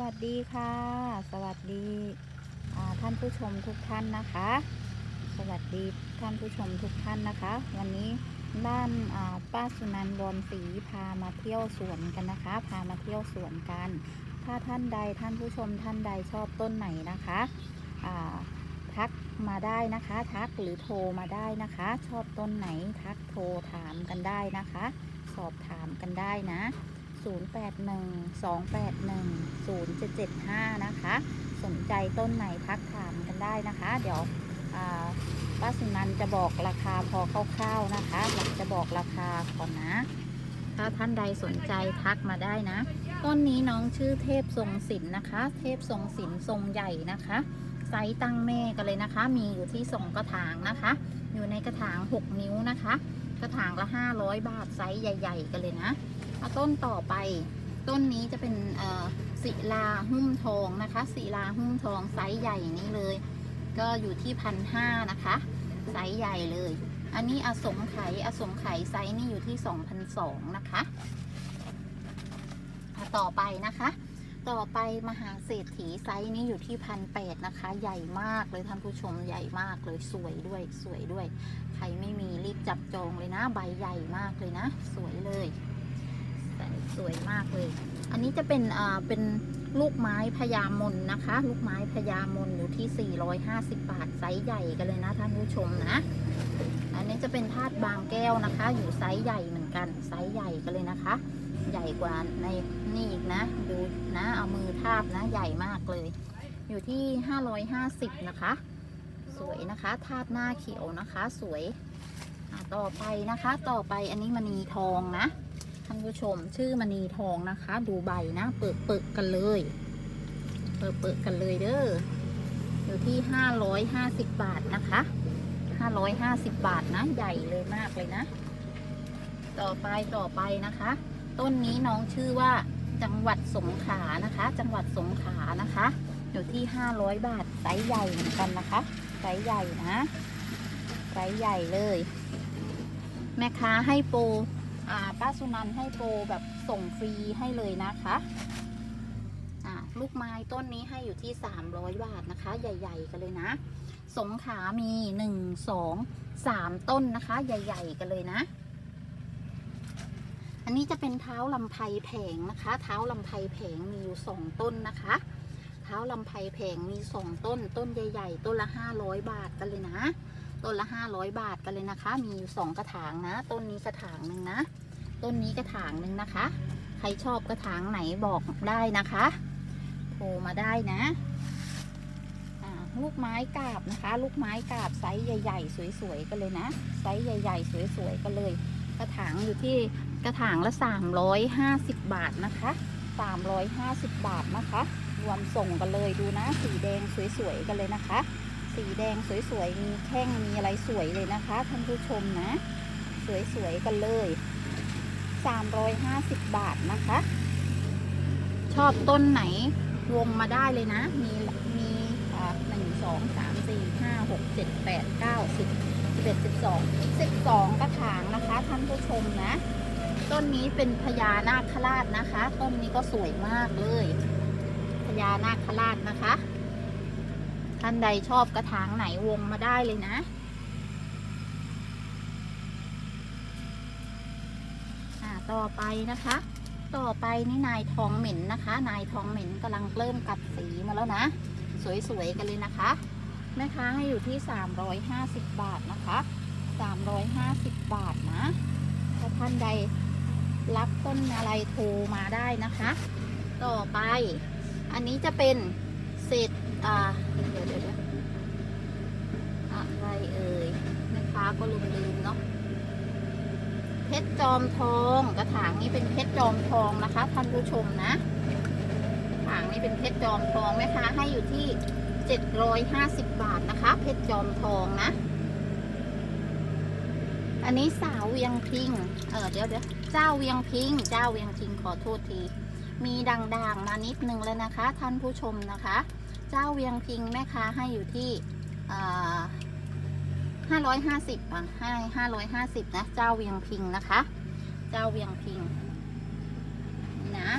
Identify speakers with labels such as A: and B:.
A: วัสดีค่ะ สวัสดีท่านผู้ชมทุกท่านนะคะ สวัสดีท่านผู้ชมทุกท่านนะคะ วันนี้บ้านาป้าสุนันท์บอนศรีพามาเที่ยวสวนกันนะคะ พามาเที่ยวสวนกัน ถ้าท่านใดท่านผู้ชมท่านใดชอบต้นไหนนะคะทักมาได้นะคะ ทักหรือโทรมาได้นะคะ ชอบต้นไหนทักโทรถามกันได้นะคะ สอบถามกันได้นะ 0812810775 นะคะ สนใจต้นไหนทักถามกันได้นะคะ เดี๋ยวป้าสุนันจะบอกราคาพอคร่าวๆนะคะหลังจะบอกราคาก่อนนะ ถ้าท่านใดสนใจทักมาได้นะ ต้นนี้น้องชื่อเทพทรงศิลป์นะคะ เทพทรงศิลป์ทรงใหญ่นะคะไซส์ตั้งแม่กันเลยนะคะ มีอยู่ที่สองกระถางนะคะ อยู่ในกระถาง 6 นิ้วนะคะ กระถางละ 500 บาทไซส์ใหญ่ ๆ กันเลยนะ เอาต้นต่อไป ต้นนี้จะเป็นศิลาหุ้มทองนะคะศิลาหุ้มทองไซส์ใหญ่นี้เลย ก็อยู่ที่พันห้านะคะ ไซส์ใหญ่เลย อันนี้อสงไขยอสงไขยไซส์นี่อยู่ที่2,002นะคะอะต่อไปนะคะ ต่อไปมหาเศรษฐีไซส์นี้อยู่ที่พันแปดนะคะ ใหญ่มากเลยท่านผู้ชมใหญ่มากเลยสวยด้วยสวยด้วย ใครไม่มีรีบจับจองเลยนะใบใหญ่มากเลยนะ สวยเลย สวยมากเลย อันนี้จะเป็นอ่าเป็นลูกไม้พญามนนะคะ ลูกไม้พญามนอยู่ที่ 450 บาทไซส์ใหญ่กันเลยนะท่านผู้ชมนะ อันนี้จะเป็นธาตุบางแก้วนะคะ อยู่ไซส์ใหญ่เหมือนกันไซส์ใหญ่กันเลยนะคะ ใหญ่กว่าในนี่อีกนะดูนะเอามือทาบนะใหญ่มากเลย อยู่ที่ 550 นะคะ สวยนะคะธาตุหน้าเขียวนะคะ สวยต่อไปนะคะ ต่อไปอันนี้มณีทองนะ ท่านผู้ชม ชื่อมณีทองนะคะ ดูใบนะ เปิดเปิดกันเลย เปิดเปิดกันเลยเด้ออยู่ที่550บบาทนะคะ550บบาทนะ ใหญ่เลยมากเลยนะ ต่อไปต่อไปนะคะ ต้นนี้น้องชื่อว่าจังหวัดสงขลานะคะ จังหวัดสงขลานะคะ อยู่ที่500บาทไซส์ใหญ่เหมือนกันนะคะไซส์ใหญ่นะไซส์ใหญ่เลย แม่ค้าให้โปร ป้าสุนันให้โปรแบบส่งฟรีให้เลยนะคะลูกไม้ต้นนี้ให้อยู่ที่ 300 บาทนะคะ ใหญ่ ๆ กันเลยนะ สงขามี 1 2 3 ต้นนะคะ ใหญ่ ๆ กันเลยนะ อันนี้จะเป็นเท้าลำไพแผงนะคะ เท้าลำไพแผงมีอยู่สองต้นนะคะ เท้าลำไพแผงมีสองต้น ต้นใหญ่ ๆ ต้นละห้าร้อยบาทกันเลยนะ ต้นละห้าร้อยบาทกันเลยนะคะ มีอยู่สองกระถางนะ ต้นนี้กระถางหนึ่งนะ ต้นนี้กระถางหนึ่งนะคะ ใครชอบกระถางไหนบอกได้นะคะโทรมาได้นะลูกไม้กาบนะคะ ลูกไม้กาบไซส์ใหญ่ ๆ สวยๆกันเลยนะไซส์ใหญ่ ๆ สวยๆกันเลย กระถางอยู่ที่กระถางละ 350 บาทนะคะ 350 บาทนะคะ รวมส่งกันเลยดูนะ สีแดงสวยๆกันเลยนะคะ สีแดงสวยๆมีแข้งมีอะไรสวยเลยนะคะท่านผู้ชมนะ สวยๆกันเลย 350 บาทนะคะ ชอบต้นไหนวงมาได้เลยนะ มีมีหนึ่งสองสามสี่ห้าหกเจ็ดแปดเก้าสิบสิบเอ็ดสิบสองสิบสองกระถางนะคะ ท่านผู้ชมนะ ต้นนี้เป็นพญานาคราชนะคะ ต้นนี้ก็สวยมากเลยพญานาคราชนะคะ ท่านใดชอบกระถางไหนวงมาได้เลยนะ อ่า ต่อไปนะคะ ต่อไปนี่นายทองเหม็นนะคะ นายทองเหม็นกำลังเริ่มกัดสีมาแล้วนะ สวยๆกันเลยนะคะแม่ค้าให้อยู่ที่ 350 บาทนะคะ 350 บาทนะถ้าท่านใดรับต้นอะไรโทรมาได้นะคะ ต่อไป อันนี้จะเป็นเศษอ่าเดี๋ยวเดี๋ยวอะไรเอ่ยแม่ค้าก็ลืมลืมๆเนาะ เพชรจอมทองกระถางนี้เป็นเพชรจอมทองนะคะท่านผู้ชมนะกระถางนี้เป็นเพชรจอมทองแม่ค้าให้อยู่ที่750บบาทนะคะ เพชรจอมทองนะ อันนี้สาวเวียงพิงเออเดี๋ยวเดี๋ยวเจ้าเวียงพิงเจ้าเวียงพิงขอโทษทีมีด่างๆมานิดนึงเลยนะคะ ท่านผู้ชมนะคะ เจ้าเวียงพิงแม่ค้าให้อยู่ที่ ห้าร้อยห้าสิบอะให้ห้าร้อยห้าสิบนะ เจ้าเวียงพิงนะคะ เจ้าเวียงพิงนี่นะ